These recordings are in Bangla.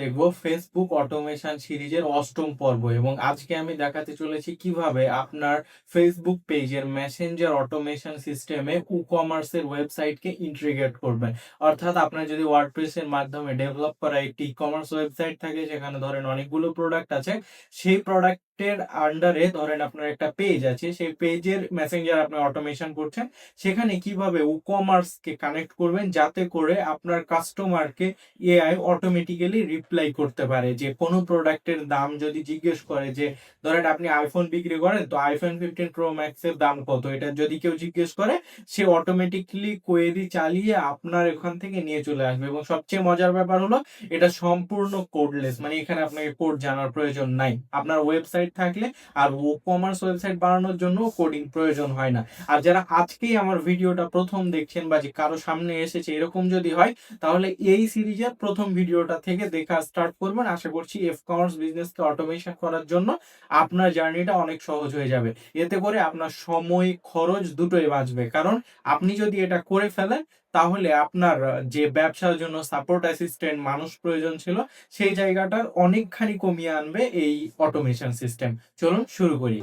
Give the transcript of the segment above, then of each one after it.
দেখব ফেসবুক অটোমেশন সিরিজের অষ্টম পর্ব এবং আজকে আমি দেখাতে চলেছি কীভাবে আপনার ফেসবুক পেজের মেসেঞ্জার অটোমেশন সিস্টেমে ই কমার্সের ওয়েবসাইটকে ইন্টিগ্রেট করবেন। অর্থাৎ আপনার যদি ওয়ার্ডপ্রেসের মাধ্যমে ডেভেলপ করা একটি ই কমার্স ওয়েবসাইট থাকে সেখানে ধরেন অনেকগুলো প্রোডাক্ট আছে, সেই প্রোডাক্টের আন্ডারে ধরেন আপনার একটা পেজ আছে, সেই পেজের মেসেঞ্জার আপনি অটোমেশন করছেন, সেখানে কীভাবে ই কমার্সকে কানেক্ট করবেন যাতে করে আপনার কাস্টমারকে এআই অটোমেটিক্যালি রিপ্লাই করতে পারে, যে কোনো প্রোডাক্টের দাম যদি জিজ্ঞেস করে যে, ধরেন আপনি আইফোন বিক্রি করেন, তো আইফোন ফিফটিন প্রো ম্যাক্সের দাম কত? এটা যদি কেউ জিজ্ঞেস করে, সে অটোমেটিকলি কোয়েরি চালিয়ে আপনার এখান থেকে নিয়ে চলে আসবে। এবং সবচেয়ে মজার ব্যাপার হলো, এটা সম্পূর্ণ কোডলেস মানে এখানে আপনাকে কোড জানার প্রয়োজন নাই। আপনার ওয়েবসাইট থাকলে আর ও কমার্স ওয়েবসাইট বানানোর জন্য কোডিং প্রয়োজন হয় না। আর যারা আজকেই আমার ভিডিওটা প্রথম দেখছেন বা যে কারও সামনে এসেছে এরকম যদি হয়, তাহলে এই সিরিজের প্রথম ভিডিওটা থেকে দেখা স্টার্ট করবেন। আশা করছি এফ কমার্স বিজনেসকে অটোমেশন করার জন্য আপনার জার্নিটা অনেক সহজ হয়ে যাবে। এতে করে আপনার সময়, খরচ দুটোই বাঁচবে। কারণ আপনি যদি এটা করে ফেলেন তাহলে আপনার যে ব্যবসার জন্য সাপোর্ট অ্যাসিস্ট্যান্ট মানুষ প্রয়োজন ছিল, সেই জায়গাটার অনেকখানি কমিয়ে আনবে এই অটোমেশন সিস্টেম চলুন শুরু করি।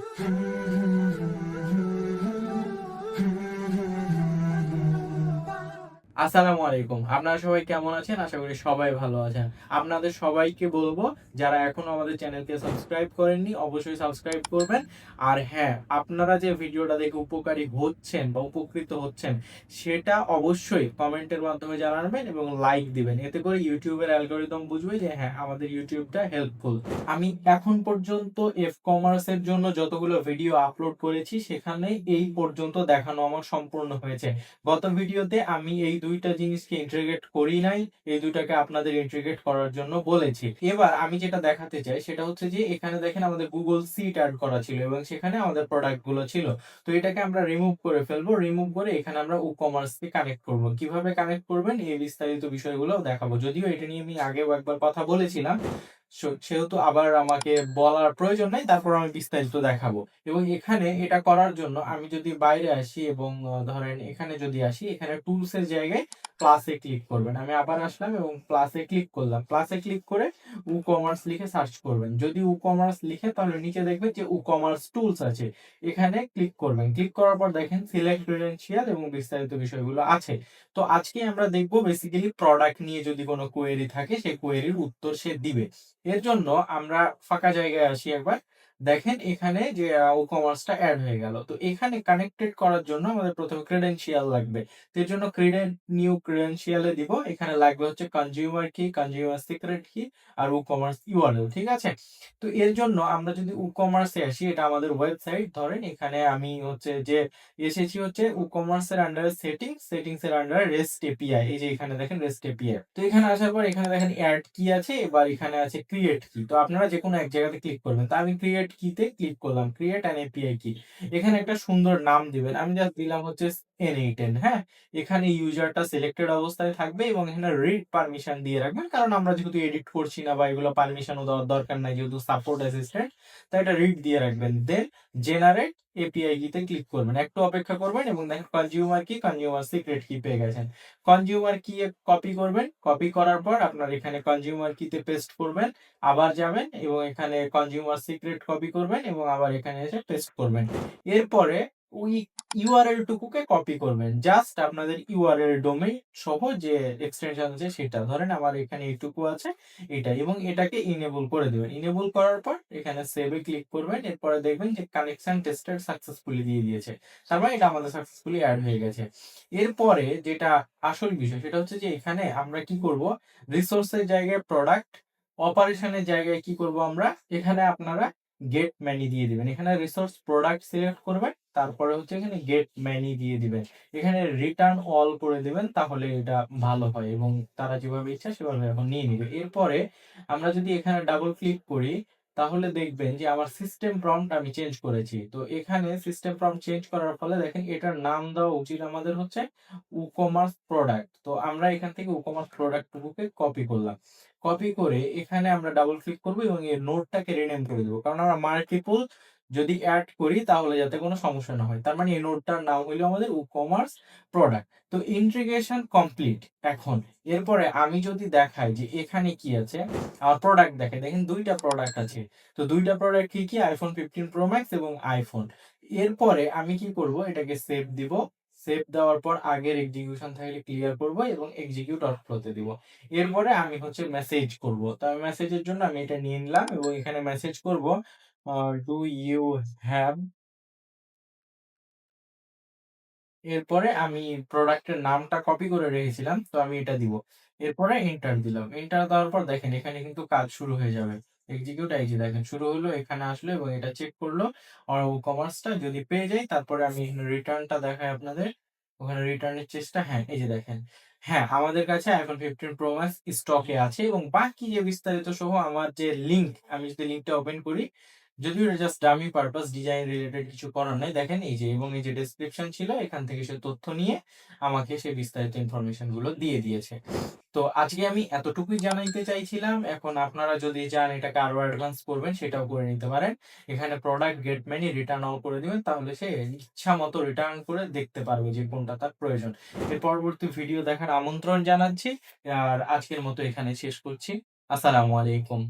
আসসালামু আলাইকুম। আপনারা সবাই কেমন আছেন? আশা করি সবাই ভালো আছেন। আপনাদের সবাইকে বলব, যারা এখনও আমাদের চ্যানেলকে সাবস্ক্রাইব করেননি, অবশ্যই সাবস্ক্রাইব করবেন। আর হ্যাঁ আপনারা যে ভিডিওটা দেখে উপকারী হচ্ছেন বা উপকৃত হচ্ছেন, সেটা অবশ্যই কমেন্টের মাধ্যমে জানাবেন এবং লাইক দিবেন। এতে করে ইউটিউবের অ্যালগোরিদম বুঝবে যে হ্যাঁ আমাদের ইউটিউবটা হেল্পফুল আমি এখন পর্যন্ত এফ কমার্সের জন্য যতগুলো ভিডিও আপলোড করেছি সেখানে এই পর্যন্ত দেখানো আমার সম্পূর্ণ হয়েছে। গত ভিডিওতে আমি এই দুইটা জিনিসকে ইন্টিগ্রেট করি নাই, এই দুইটাকে আপনাদের ইন্টিগ্রেট করার জন্য বলেছি। এবার আমি যেটা দেখাতে চাই, সেটা হচ্ছে যে এখানে দেখেন আমাদের গুগল সিট অ্যাড করা ছিল এবং সেখানে আমাদের প্রোডাক্টগুলো ছিল। তো এটাকে আমরা রিমুভ করে ফেলব রিমুভ করে এখানে আমরা ই কমার্সকে কানেক্ট করব। কীভাবে কানেক্ট করবেন? এই বিস্তারিত বিষয়গুলো দেখাবো। যদিও এটা নিয়ে আমি আগেও একবার কথা বলেছিলাম সেহেতু আবার আমাকে বলার প্রয়োজন নাই, তারপর আমি বিস্তারিত দেখাবো। এবং এখানে এটা করার জন্য আমি যদি বাইরে আসি এবং ধরেন এখানে যদি আসি, এখানে টুলস এর জায়গায় প্লাসে ক্লিক করবেন। আমি আবার আসলাম এবং প্লাসে ক্লিক করলাম। প্লাসে ক্লিক করে উ কমার্স লিখে সার্চ করবেন। যদি উ কমার্স লিখে, তাহলে নিচে দেখবেন যে উ কমার্স টুলস আছে। এখানে ক্লিক করবেন। ক্লিক করার পর দেখেন সিলেক্ট ক্রিডেন্সিয়াল এবং বিস্তারিত বিষয়গুলো আছে। তো আজকে আমরা দেখব বেসিক্যালি প্রোডাক্ট নিয়ে যদি কোনো কোয়েরি থাকে, সেই কোয়েরির উত্তর সে দিবে। এর জন্য আমরা ফাঁকা জায়গায় আসি একবার। দেখেন এখানে যে ই কমার্সটা অ্যাড হয়ে গেল। তো এখানে কানেক্টেড করার জন্য আমাদের প্রথমে ক্রেডেনশিয়াল লাগবে। তো এর জন্য ক্রিডেন নিউ ক্রেডেনশিয়ালে দিব। এখানে লাগবে হচ্ছে কনজিউমার কি কনজিউমার সিক্রেট কি আর ই কমার্স ইউআরএল ঠিক আছে? তো এর জন্য আমরা যদি ই কমার্সে আসি, এটা আমাদের ওয়েবসাইট ধরেন এখানে আমি হচ্ছে যে এসেছি হচ্ছে ই কমার্সের আন্ডারে সেটিং সেটিংস এর আন্ডারে রেস্ট এপিআই এই যে এখানে দেখেন রেস্ট এপিআই তো এখানে আসার পর এখানে দেখেন অ্যাড কি আছে, এবার এখানে আছে ক্রিয়েট কি তো আপনারা যে কোনো এক জায়গাতে ক্লিক করবেন। তা আমি ক্রিয়েট কিতে ক্লিক করলাম। ক্রিয়েট অ্যান এপিআই কি এখানে একটা সুন্দর নাম দিবেন। আমি জাস্ট দিলাম হচ্ছে এন এইটেন হ্যাঁ? এখানে ইউজারটা সিলেক্টেড অবস্থায় থাকবে এবং এখানে রিড পারমিশন দিয়ে রাখবেন। কারণ আমরা যেহেতু এডিট করছি না বা এগুলো পারমিশনও দেওয়ার দরকার নাই, যেহেতু সাপোর্ট অ্যাসিস্ট্যান্ট তাই এটা রিড দিয়ে রাখবেন। দেন জেনারেট এপিআই কিতে ক্লিক করবেন। একটু অপেক্ষা করবেন এবং দেখেন কনজিউমার কি কনজিউমার সিক্রেট কি পেয়ে গেছেন। কনজিউমার কি কপি করবেন। কপি করার পর আপনার এখানে কনজিউমার কিতে পেস্ট করবেন। আবার যাবেন এবং এখানে কনজিউমার সিক্রেট কপি করবেন এবং আবার এখানে এসে পেস্ট করবেন। এরপরে ওই ইউআরএল টুকুকে কপি করবেন। জাস্ট আপনাদের ইউআরএল ডোমেইন সহ যে এক্সটেনশন আছে সেটা। ধরেন আমার এখানে এইটুকু আছে এটা এবং এটাকে ইনেবল করে দেবেন। ইনেবল করার পর এখানে সেভে ক্লিক করবেন। এরপরে দেখবেন যে কানেকশন টেস্টেড সাকসেসফুলি দিয়ে দিয়েছে। তার মানে এটা আমাদের সাকসেসফুলি অ্যাড হয়ে গেছে। এরপরে যেটা আসল বিষয়, সেটা হচ্ছে যে এখানে আমরা কি করব? রিসোর্সের জায়গায় প্রোডাক্ট অপারেশনের জায়গায় কি করব আমরা? এখানে আপনারা গেট ম্যানি দিয়ে দিবেন। এখানে রিসোর্স প্রোডাক্ট সিলেক্ট করবেন, তারপরে হচ্ছে এখানে গেট ম্যানি দিয়ে দিবেন। এখানে রিটার্ন অল করে দিবেন, তাহলে এটা ভালো হয় এবং তারা যেভাবে ইচ্ছা সেভাবে এখন নিয়ে নিবে। এরপরে আমরা যদি এখানে ডাবল ক্লিক করি তাহলে দেখবেন যে আমার সিস্টেম প্রম্পট আমি চেঞ্জ করেছি। তো এখানে সিস্টেম প্রম্পট চেঞ্জ করার ফলে দেখেন এটার নাম দেওয়া উচিত আমাদের হচ্ছে উকমার্স প্রোডাক্ট তো আমরা এখান থেকে উকমার্স কমার্স প্রোডাক্টটুকুকে কপি করলাম। কপি করে এখানে আমরা ডাবল ক্লিক করব এবং এই নোটটাকে রিনেম করে দেবো। কারণ আমরা মাল্টিপল যদি অ্যাড করি তাহলে যাতে কোনো সমস্যা না হয়। তার মানে এই নোটটার নাম হইল আমাদের ই কমার্স প্রোডাক্ট তো ইন্টিগ্রেশন কমপ্লিট এখন। এরপরে আমি যদি দেখাই যে এখানে কি আছে, আমার প্রোডাক্ট দেখে দেখেন দুইটা প্রোডাক্ট আছে। তো দুইটা প্রোডাক্ট কি কি? আইফোন ফিফটিন প্রো ম্যাক্স এবং আইফোন এরপরে আমি কি করব? এটাকে সেভ দিব। সেভ দেওয়ার পর আগের এক্সিকিউশন থাকলে ক্লিয়ার করব এবং এক্সিকিউট অফ ফ্লোতে দিব। এরপরে আমি হচ্ছে মেসেজ করব। তো মেসেজের জন্য আমি এটা নিয়ে নিলাম এবং এখানে মেসেজ করব ডু ইউ হ্যাভ এরপরে আমি প্রোডাক্টের নামটা কপি করে রেখেছিলাম, তো আমি এটা দিব। এরপরে এন্টার দিলাম। এন্টার দেওয়ার পর দেখেন এখানে কিন্তু কাজ শুরু হয়ে যাবে। এক্সিকিউট এই যে দেখেন, শুরু হলো, এখানে আসলো এবং এটা চেক করল। আর ও কমার্সটা যদি পেয়ে যাই, তারপরে আমি রিটার্নটা দেখাই আপনাদের। ওখানে রিটার্নের চেষ্টা হ্যাঁ এই যে দেখেন। হ্যাঁ আমাদের কাছে আইফোন ফিফটিন প্রো ম্যাক্স স্টকে আছে এবং বাকি যে বিস্তারিত সহ আমার যে লিঙ্ক আমি যদি লিঙ্কটা ওপেন করি, যদিও এটা just dummy purpose design related কিছু করার নাই, দেখেন এই যে, এবং এই যে ডেসক্রিপশন ছিল, এখান থেকে সে তথ্য নিয়ে আমাকে সেই বিস্তারিত ইনফরমেশনগুলো দিয়ে দিয়েছে। তো আজকে আমি এতটুকুই জানাইতে চাইছিলাম। এখন আপনারা যদি চান এটাকে আরও অ্যাডভান্স করবেন, সেটাও করে নিতে পারেন। এখানে product get many return all করে দিবেন, তাহলে সে ইচ্ছা মতো রিটার্ন করে দেখতে পারবে যে কোনটা তার প্রয়োজন। এর পরবর্তী ভিডিও দেখার আমন্ত্রণ জানাচ্ছি, আর আজকের মতো এখানে শেষ করছি। আসসালামু আলাইকুম।